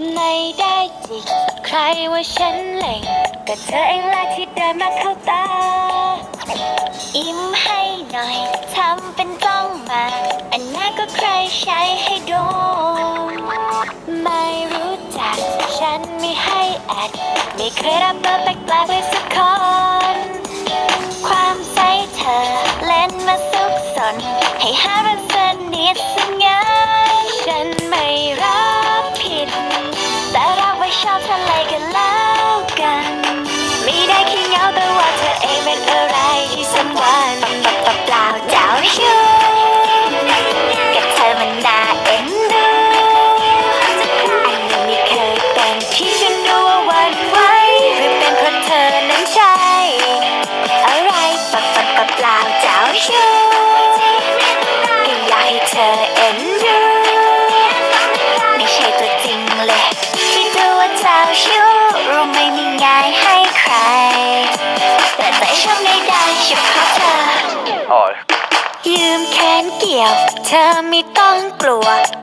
ในได้จิกใครว่าฉันเล่งก็เธอเองแหละที่เดินมาเข้าตาอิ่มให้หน่อยทำเป็นจ้องมา อันนั้นก็ใครใช้ให้โดนไม่รู้จักฉันไม่ให้แอด ไม่เคยรับเบอร์แปลกๆเลยสักคน ความใส่เธอเล่นมาซุกซนให้หาเรักสนิทสงา แต่ใจฉันไม่ได้เฉพาะเธอโอ้ยยืมแขนเกี่ยว เธอไม่ต้องกลัว